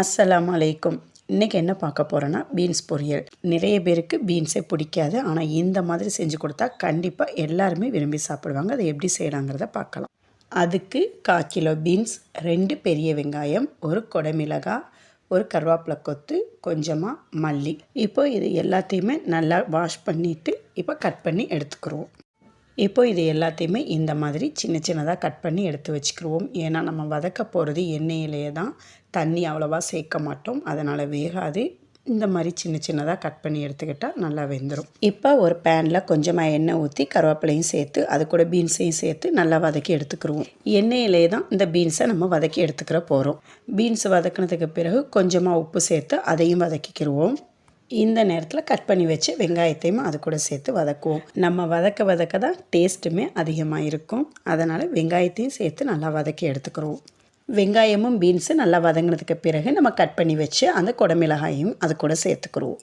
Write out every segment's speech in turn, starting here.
அஸ்ஸலாமு அலைக்கும். இன்றைக்கி என்ன பார்க்க போகிறோன்னா பீன்ஸ் பொரியல். நிறைய பேருக்கு பீன்ஸே பிடிக்காது. ஆனால் இந்த மாதிரி செஞ்சு கொடுத்தா கண்டிப்பாக எல்லாருமே விரும்பி சாப்பிடுவாங்க. அதை எப்படி செய்யலாங்கிறத பார்க்கலாம். அதுக்கு கால் கிலோ பீன்ஸ் ரெண்டு பெரிய வெங்காயம் ஒரு கொடைமிளகாய் ஒரு கருவேப்பிலை கொத்து கொஞ்சமாக மல்லி. இப்போ இது எல்லாத்தையுமே நல்லா வாஷ் பண்ணிவிட்டு இப்போ கட் பண்ணி எடுத்துக்கிறோம். இப்போ இது எல்லாத்தையுமே இந்த மாதிரி சின்ன சின்னதாக கட் பண்ணி எடுத்து வச்சுக்கிடுவோம் ஏன்னா நம்ம வதக்க போகிறது எண்ணெயிலேயே தான். தண்ணி அவ்வளோவா சேர்க்க மாட்டோம். அதனால் வேகாது. இந்த மாதிரி சின்ன சின்னதாக கட் பண்ணி எடுத்துக்கிட்டால் நல்லா வெந்துடும் இப்போ ஒரு பேனில் கொஞ்சமாக எண்ணெய் ஊற்றி கருவேப்பிலையும் சேர்த்து அது கூட பீன்ஸையும் சேர்த்து நல்லா வதக்கி எடுத்துக்கிருவோம். எண்ணெயிலே தான் இந்த பீன்ஸை நம்ம வதக்கி எடுத்துக்கிற போகிறோம் பீன்ஸ் வதக்கினதுக்கு பிறகு கொஞ்சமாக உப்பு சேர்த்து அதையும் வதக்கிக்கிடுவோம் இந்த நேரத்தில் கட் பண்ணி வச்சு வெங்காயத்தையும் அது கூட சேர்த்து வதக்குவோம். நம்ம வதக்க வதக்க தான் டேஸ்ட்டுமே அதிகமாக இருக்கும். அதனால் வெங்காயத்தையும் சேர்த்து நல்லா வதக்கி எடுத்துக்கிறோம். வெங்காயமும் பீன்ஸு நல்லா வதங்கினதுக்கு பிறகு நம்ம கட் பண்ணி வச்சு அந்த குடமிளகாயும் அது கூட சேர்த்துக்கிறோம்.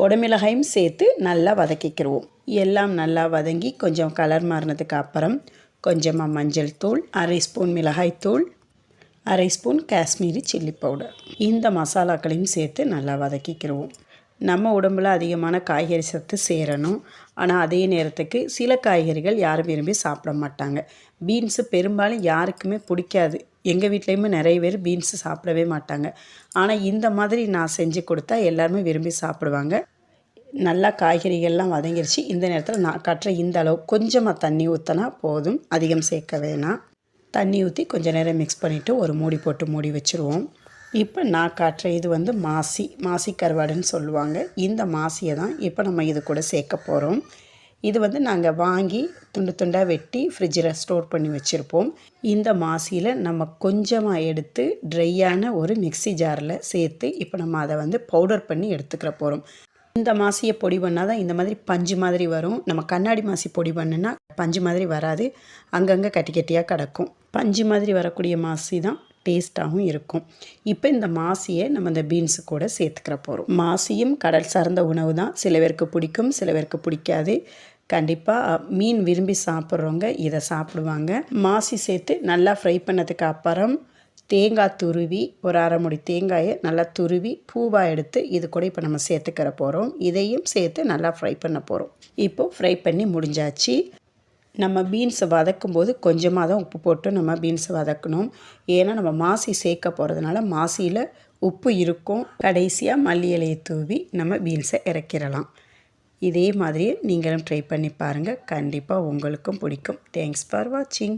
குடமிளகாயும் சேர்த்து நல்லா வதக்கிக்கிடுவோம் எல்லாம் நல்லா வதங்கி கொஞ்சம் கலர் மாறினதுக்கு அப்புறம் கொஞ்சமாக மஞ்சள் தூள் அரை ஸ்பூன் மிளகாய் தூள் அரை ஸ்பூன் காஷ்மீரி சில்லி பவுடர் இந்த மசாலாக்களையும் சேர்த்து நல்லா வதக்கிக்கிடுவோம் நம்ம உடம்புல அதிகமான காய்கறி சத்து சேரணும். ஆனால் அதே நேரத்துக்கு சில காய்கறிகள் யாரும் விரும்பி சாப்பிட மாட்டாங்க. பீன்ஸு பெரும்பாலும் யாருக்குமே பிடிக்காது. எங்கள் வீட்லேயுமே நிறைய பேர் பீன்ஸு சாப்பிடவே மாட்டாங்க. ஆனால் இந்த மாதிரி நான் செஞ்சு கொடுத்தா எல்லாருமே விரும்பி சாப்பிடுவாங்க. நல்லா காய்கறிகள்லாம் வதங்கிருச்சு. இந்த நேரத்தில் நான் கட்டுற இந்த அளவு கொஞ்சமாக தண்ணி ஊற்றினா போதும். அதிகம் சேர்க்க வேணாம். தண்ணி ஊற்றி கொஞ்சம் நேரம் மிக்ஸ் பண்ணிவிட்டு ஒரு மூடி போட்டு மூடி வச்சுருவோம். இப்போ நான் காட்டுற இது வந்து மாசி மாசி கருவாடுன்னு சொல்லுவாங்க. இந்த மாசியை தான் இப்போ நம்ம இது கூட சேர்க்க போகிறோம் இது வந்து நாங்கள் வாங்கி துண்டு துண்டாக வெட்டி ஃப்ரிட்ஜில் ஸ்டோர் பண்ணி வச்சுருப்போம். இந்த மாசியில் நம்ம கொஞ்சமாக எடுத்து ட்ரையான ஒரு மிக்சி ஜாரில் சேர்த்து இப்போ நம்ம அதை வந்து பவுடர் பண்ணி எடுத்துக்கிற போகிறோம் இந்த மாசியை பொடி பண்ணால் தான் இந்த மாதிரி பஞ்சு மாதிரி வரும். நம்ம கண்ணாடி மாசி பொடி பண்ணுன்னா பஞ்சு மாதிரி வராது. அங்கங்கே கட்டி கட்டியாக கிடக்கும். பஞ்சு மாதிரி வரக்கூடிய மாசி தான் டேஸ்ட்டாகவும் இருக்கும். இப்போ இந்த மாசியை நம்ம இந்த பீன்ஸு கூட சேர்த்துக்கிற போகிறோம் மாசியும் கடல் சார்ந்த உணவு தான். சில பேருக்கு பிடிக்கும் சில பேருக்கு பிடிக்காது. கண்டிப்பாக மீன் விரும்பி சாப்பிட்றவங்க இதை சாப்பிடுவாங்க. மாசி சேர்த்து நல்லா ஃப்ரை பண்ணதுக்கு அப்புறம் தேங்காய் துருவி ஒரு அரை முடி தேங்காயை நல்லா துருவி பூவாக எடுத்து இது கூட இப்போ நம்ம சேர்த்துக்கிற போகிறோம் இதையும் சேர்த்து நல்லா ஃப்ரை பண்ண போகிறோம் இப்போது ஃப்ரை பண்ணி முடிஞ்சாச்சு. நம்ம பீன்ஸை வதக்கும் போது கொஞ்சமாக தான் உப்பு போட்டு நம்ம பீன்ஸை வதக்கணும். ஏன்னா நம்ம மாசி சேர்க்க போகிறதுனால மாசியில் உப்பு இருக்கும். கடைசியாக மல்லி இலையை தூவி நம்ம பீன்ஸை இறக்கிடலாம். இதே மாதிரியே நீங்களும் ட்ரை பண்ணி பாருங்கள் கண்டிப்பாக உங்களுக்கும் பிடிக்கும். தேங்க்ஸ் ஃபார் வாட்சிங்